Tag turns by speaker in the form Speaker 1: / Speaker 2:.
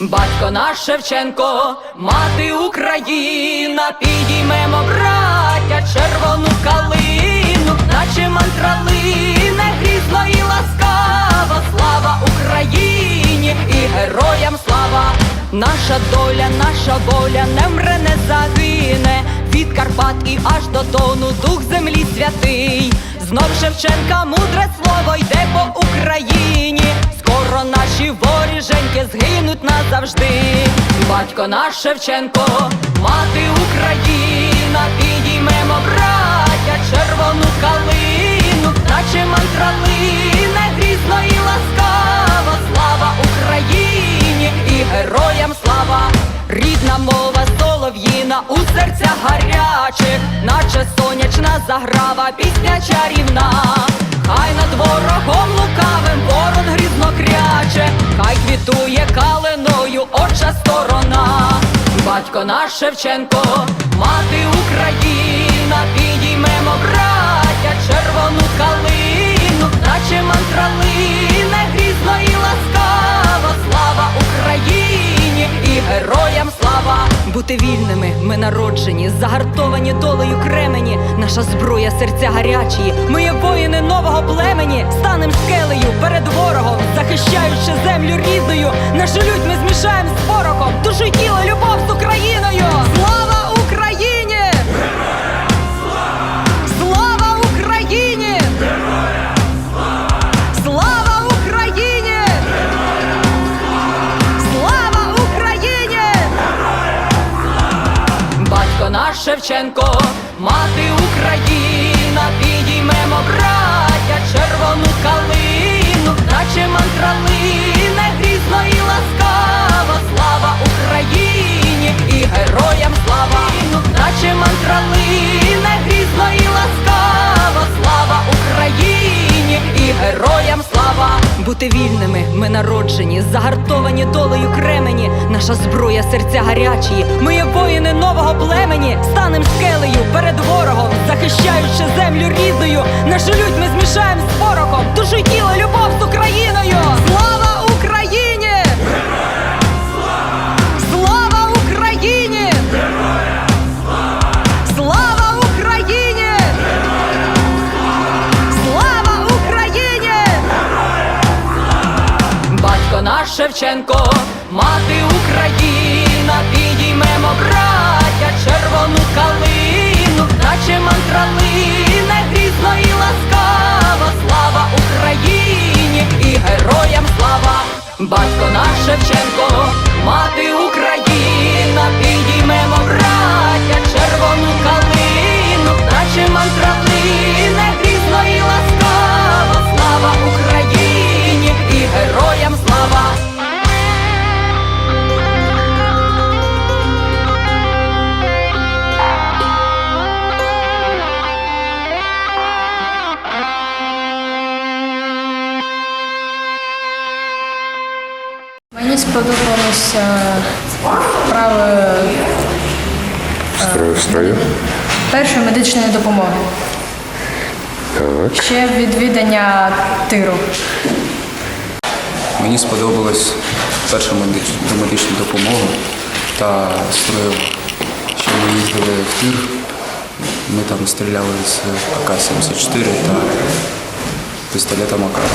Speaker 1: Батько наш Шевченко, мати Україна, підіймемо, браття, червону калину, наче мантралине, грізно і ласкаво, слава Україні і героям слава, наша доля, наша воля не вмре, не загине, від Карпат і аж до Дону, дух землі святий. Знов Шевченка мудре слово йде по Україні. Скоро наші воріженьки згинуть назавжди. Батько наш Шевченко, мати Україна, підіймемо браття, червону калину, наче мантралине, грізно і ласкаво, слава Україні і героям слава, рідна мова солов'їна у серцях гарячих, наче сонячна заграва, пісня чарівна. Хай над ворогом лукавим ворон грізно кряче, хай квітує калиною оча сторона. Батько наш Шевченко, мати Україна, підіймемо браття, червону калину, наче мантралине, грізно і ласкаво, слава Україні і героям слава! Бути вільними, ми народжені, загартовані долею кремені, наша зброя, серця гарячі. Ми є воїни нового племені, станем скелею перед ворогом, захищаючи землю рідною. Нашу лють ми змішаємо з порохом, душу Шевченко, мати Україна, Бути вільними, ми народжені, загартовані долею кремені, наша зброя, серця гарячі. Ми є воїни нового племені, станем скелею перед ворогом, захищаючи землю рідною. Нашу лють ми змішаємо з порохом, душу й тіло, любов Шевченко, мати Україна, підіймемо браття, червону калину, наче мантралине, грізно і ласкаво,
Speaker 2: Мені сподобалося вправи
Speaker 3: Строю, строю.
Speaker 2: першої медичної допомоги.
Speaker 3: Так.
Speaker 2: Ще відвідання тиру.
Speaker 4: Мені сподобалась перша медич- медична допомога та строєва. Що ми їздили в тир, ми там стріляли з АК-74 та пістолета Макарова.